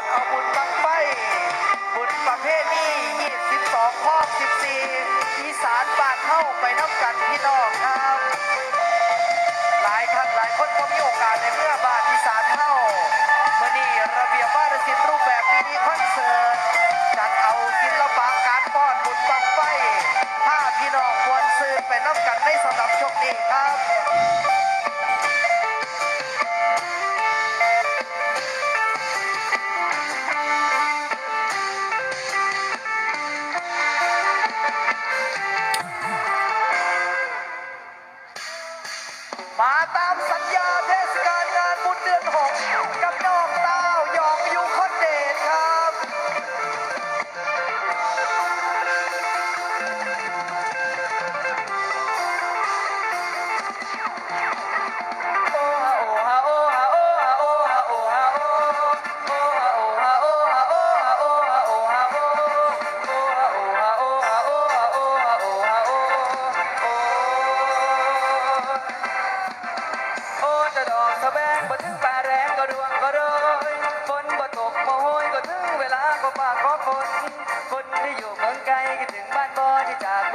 ดเอาบุญบังไฟบุญประเภทนี้22ข้อ14อีสานบานเข้าไปน้ำกันพี่น้องครับ หลายท่านหลายคนก็มีโอกาสในเมื่อบาทอีสานเฮ้า มา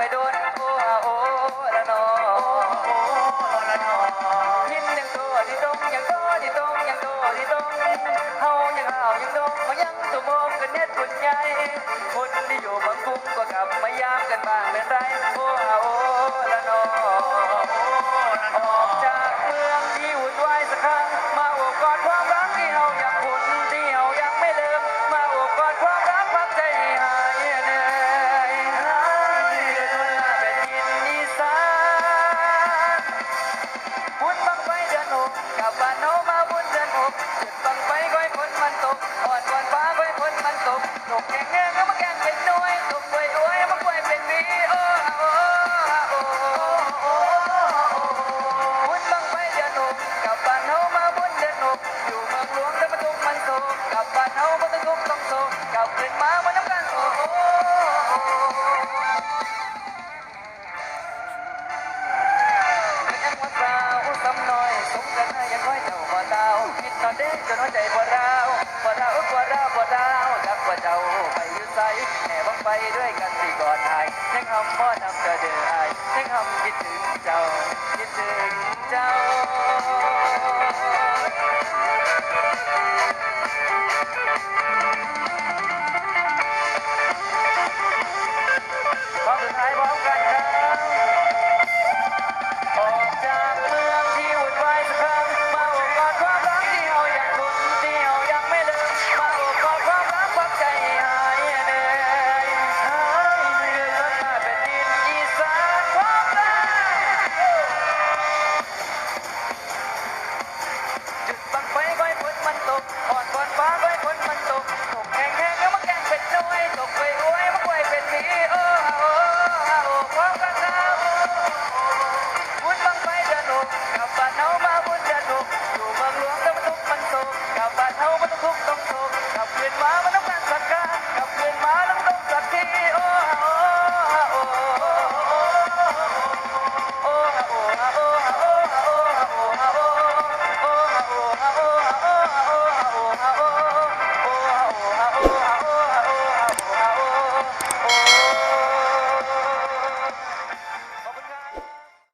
ไปโดนโอ้ฮาโอ้ละนอโอ้ละนอยินยังโตที่ตรงยังโตที่ตรงยังโตที่ตรงเฮายังเฮายังดงมายังตัวมองกันเน็ตบุญใหญ่คนที่อยู่บางกุ้งก็กลับมายามกันบ้างเป็นไร เขาไม่ต้ลุกต้องโศกเก่าขึ้มามานกันโอ้โหเป็นคนเปล่าสำน้อยสมกันนะยังน้อยเจ้าบ่ดาวคิดนอนเด็กจนหัวใจบ่ร้าวบ่ร้าวบ่ร้าวบ่ร้าวรักกว่าเจ้าไปยู่สแห่บังไปด้วยกัน